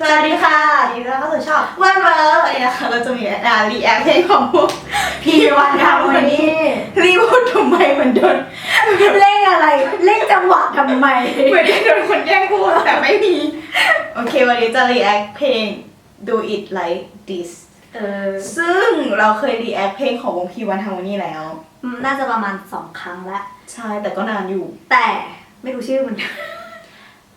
สวัสดีค่ะยินดีต้อนรับเข้าสู่ช่องวันเวอร์วันนี้นะคะเราจะมีอ่ารีแอคเพลงของพวกพี่วันทำวันนี้รีพูดทำไมเหมือนโดนเล่นอะไรเล่นจังหวะทำไม เหมือนโดนคนแย่งพูดแต่ไม่มี โอเค วันนี้จะรีแอคเพลง Do It Like This เออซึ่งเราเคยรีแอคเพลงของวงพี่วันทำวันนี้แล้ว น่าจะประมาณสองครั้งละใช่แต่ก็นานอยู่ แต่ไม่รู้ชื่อเหมือน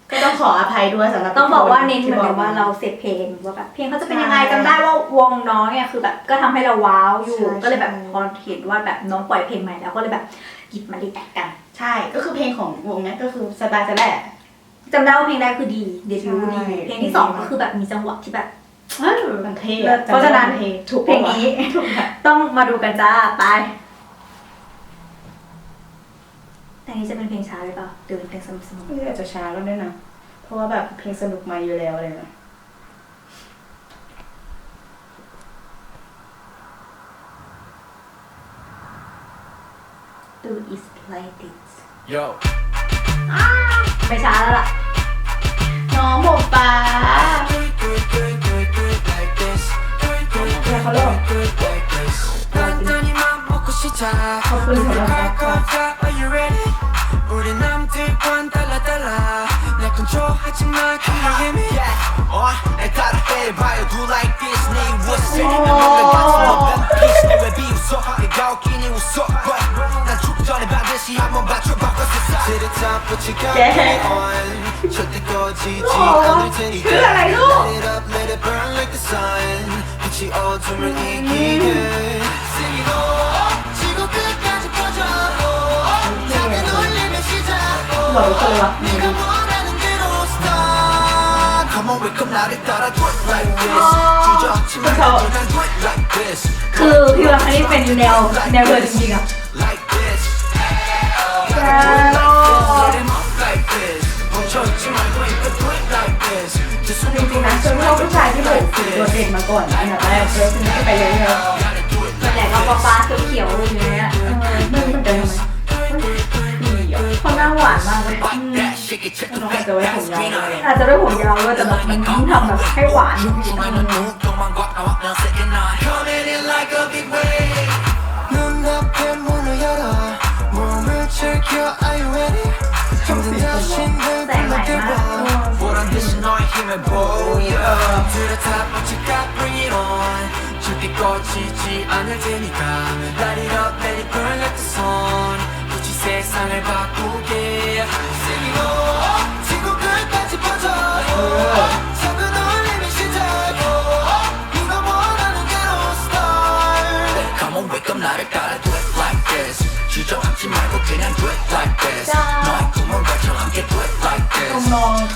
กันก็ต้องขออภัยด้วยสำหรับต้องบอกว่าเน้นเหที่มือนกันว่ามาเราเสพเพลงว่าแบบเพลงเขาจะเป็นยังไงใช่จำได้ว่าวงน้องเนี่ยคือแบบก็ทำให้เราว้าวอยู่ใช่ก็เลยแบบใช่พอเห็นว่าแบบน้องปล่อยเพลงใหม่แล้วก็เลยแบบหยิบมาดีแอคกัน ใช่ก็คือเพลงของวงเนี้ยก็คือสไตล์จะแหละจำได้ว่าเพลงแรกคือดีเดบิวต์ดีใช่เพลงที่สองก็คือแบบมีจังหวะที่แบบเออมันเท่เลิศเพราะฉะนั้นเท่ถูกเพลงนี้ถูกค่ะต้องมาดูกันจ้าไป แต่นี้จะเป็นเพลงช้าหรือเปล่าหรือเป็นเพลงสนุกสนุกอาจจะช้าก็ได้นะ เพราะว่าแบบเพลงสนุกมาอยู่แล้วเลยนะดูอิสไ this Yo ไม่ช้าแล้วล่ะ น้องหมกปลาเขาเริ่ขอบคุณสำหรับการ 우리 남들과는 달라 달라. 날 control하지 마. Can you hear me? Yeah. 어, 날 따라해봐요. Do like this. 네 what's it? 뭔가 같이 먹는 peace. 내왜 비웃어? 내가 웃기니 웃어. But 난 죽전에 반드시 한번 맞춰 바꿔 세상. To the top, put your Yeah. gun on. 절대 꺼지지 어, 않을 테니까. 그래, 알죠? Light it up, let it burn like the sun. 빛이 어둠을 이기게. คือพี่ว่าอันนี้เป็นแนวแนวเดินจริงๆอะจริงๆนะเจอพวกผู้ชายที่แบบโดดเด่นมาก่อนอันดับแรกเจอคนนี้ไปเลยอะาหน้าหวานมากเลย like that. Shake it, check น้อง it อาจจะไว้ผมยาวเลย อาจจะด้วยผมยาวด้วยแต่แบบมันต้องทำแบบให้หวานจริงๆ 눈동만 걷다 왔다 second night Coming in like a big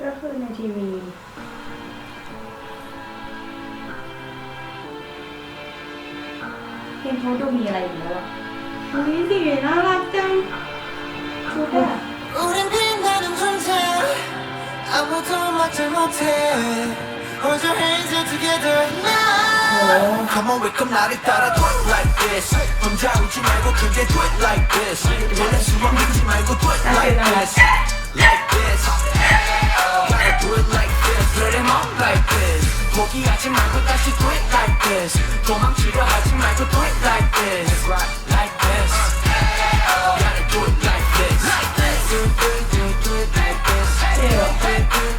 ก็คือในทีวี เพลงเขาดูมีอะไรอยู่แล้วอะอุ้ยสีน่ารักจังชุดอะ 우린 빛나는 존재 아무도 막지 못해 Hold your hands up together now Come on wake up 나를 따라 do it like this 혼자 울지 말고 크게 do it like this 원래 수만 믿지 말고 do it like this Like this 포기하지 말고 다시 do it like this 도망치려 하지 말고 do it like this Like this Gotta do it like this Like this Do it, do it, do it like this เจ๋อ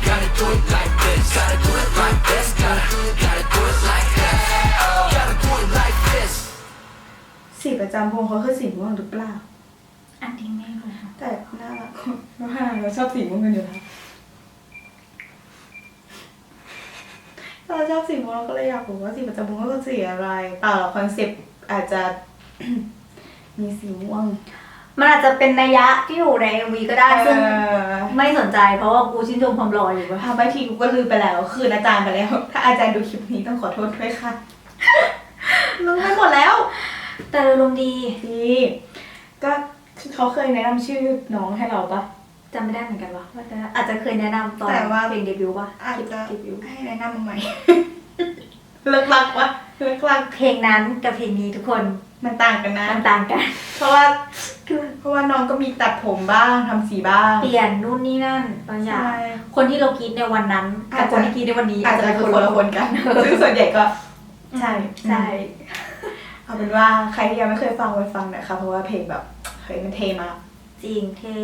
Gotta do it like this. Gotta do it like this. Gotta, gotta do it like this. Gotta do it like this. สีประจำวงเขาคือสีม่วงหรือเปล่า อันนี้ไม่รู้ แต่น่ารักเพราะว่าเราชอบสีม่วงกันอยู่แล้ว เราชอบสีม่วงเราก็เลยอยากรู้ว่าสีประจำวงก็คือสีอะไรเปล่าหรอกคอนเซ็ปต์อาจจะ มีสีม่วง มันอาจจะเป็นนัยยะที่อยู่ใน MV ก็ได้ซึ่งเออไม่สนใจเพราะว่ากูชื่นชมความหล่ออยู่ปะทำไปทีกูก็ลืมไปแล้วคืนอาจารย์ไปแล้ว ถ้าอาจารย์ดูคลิปนี้ต้องขอโทษด้วยค่ะลืมไปหมดแล้ว แต่โดยรวมดี ดีก็เขาเคยแนะนำชื่อน้องให้เราปะ จำไม่ได้เหมือนกันวะว่าจะอาจจะเคยแนะนำตอนแต่ว่าเพลงเดบิวต์ปะอาจจะเดบิวต์ให้แนะนำมึงใหม่ เลิกลักวะเลิกลักเพลงนั้นกับเพลงนี้ทุกคนมันต่างกันนะ มันต่างกัน เพราะว่า เพราะว่าน้องก็มีตัดผมบ้างทำสีบ้าง เปลี่ยนนู่นนี่นั่นบางอย่างใช่คนที่เรากรีดในวันนั้นอากับจจะ คนที่กรีดในวันนี้อาจจะเป็นคนละคนกัน ซึ่งส่วนใหญ่ก็ ใช่ใช่เอาเป็นว่าใครที่ยังไม่เคยฟังไปฟังหน่อยค่ะเพราะว่าเพลงแบบเฮ้ยมันเท่มากจริงเท่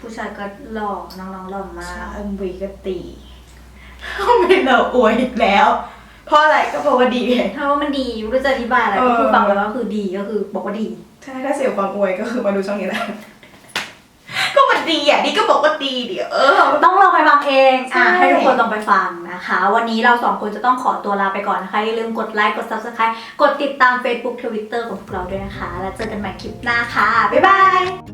ผู้ชายก็หล่อน้องๆหล่อมากเอ็มวีก็ตีทำไมเราอวยอีกแล้ว เพราะอะไรก็เพราะว่าดีไง ถ้าว่ามันดีไม่รู้จะอธิบายอะไรเออ ก็คือฟังแล้วก็คือดีก็คือบอกว่าดี ใช่ถ้าเสียความอวยก็คือมาดูช่องนี้แหละก็มันดีอะนี่ก็บอกว่าดีเดี๋ยวเออ ต้องลองไปฟังเองอะใช่ให้ทุกคนลองไปฟังนะคะ วันนี้เราสองคนจะต้องขอตัวลาไปก่อนนะคะ อย่าลืมกดไลค์ กด subscribe กดติดตาม Facebook Twitter ของพวกเราด้วยนะคะ แล้วเจอกันใหม่คลิปหน้าค่ะ บ๊ายบาย